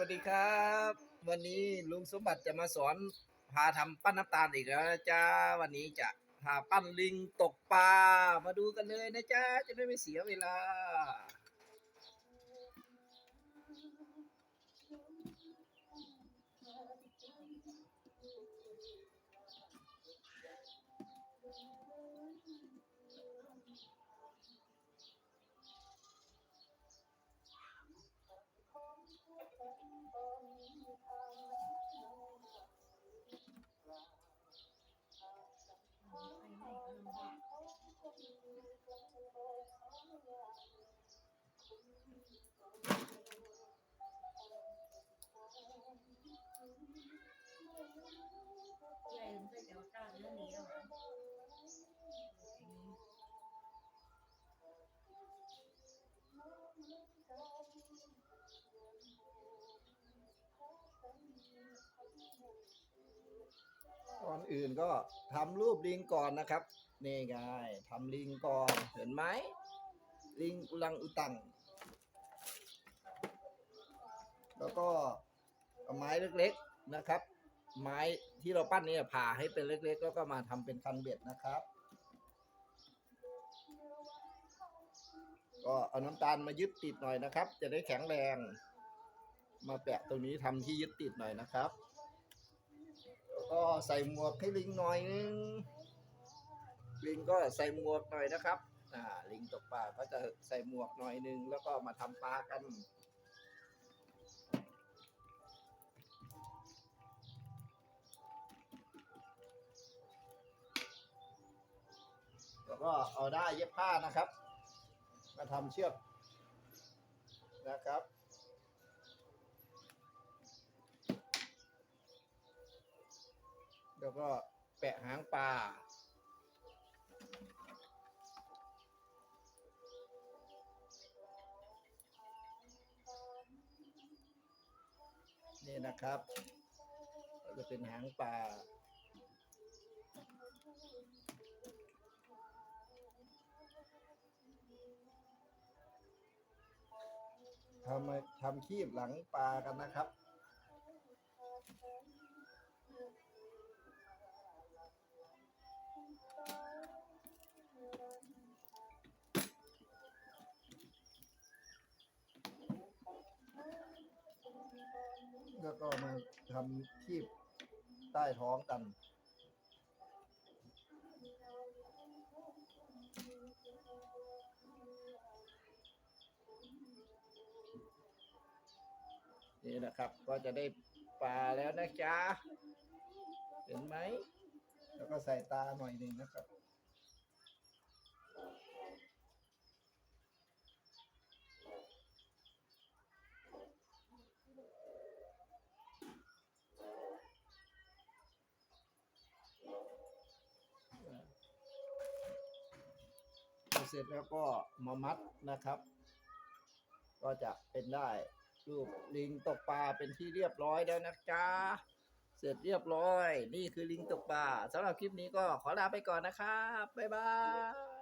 วัสดีครับ วันนี้ลุงสมบัติจะมาสอนพาทำปั้นน้ำตาลอีกแล้วนะจ๊ะวันนี้จะพาปั้นลิงตกปลามาดูกันเลยนะจ๊ะจะได้ไม่เสียเวลา อนอื่นก็ทำรูปลิงก่อนนะครับ นี่ไงทำลิงก่อน เห็นไหม ลิงอุลังอุตัง แล้วก็เอาไม้เล็กๆนะครับ ไม้ที่เราปั้นนี่ผ่าให้เป็นเล็กๆ แล้วก็มาทำเป็นคันเบ็ดนะครับ ก็เอาน้ำตาลมายึดติดหน่อยนะครับ จะได้แข็งแรง มาแปะตรงนี้ทำที่ยึดติดหน่อยนะครับ ก็ใส่หมวกให้ลิงหน่อยนึง ลิงก็ใส่หมวกหน่อยนะครับ อ่า ลิงตกปลาก็จะใส่หมวกหน่อยนึง แล้วก็มาทำปลากันแล้วก็เอาได้เย็บผ้านะครับ มาทำเชือกนะครับ แล้วก็แปะหางปลานี่นะครับ จะเป็นหางปลาทำมาทำคีบหลังปลากันนะครับ แล้วก็มาทำคีบใต้ท้องกัน นี่นะครับ ก็จะได้ปลาแล้วนะจ๊ะ เห็นไหม แล้วก็ใส่ตาหน่อยหนึ่งนะครับ ร็จแล้วก็มามัดนะครับ ก็จะเป็นได้รูปลิงตกปลาเป็นที่เรียบร้อยแล้วนะจ๊ะเสร็จเรียบร้อย นี่คือลิงตกปลาสำหรับคลิปนี้ก็ขอลาไปก่อนนะครับ บ๊ายบาย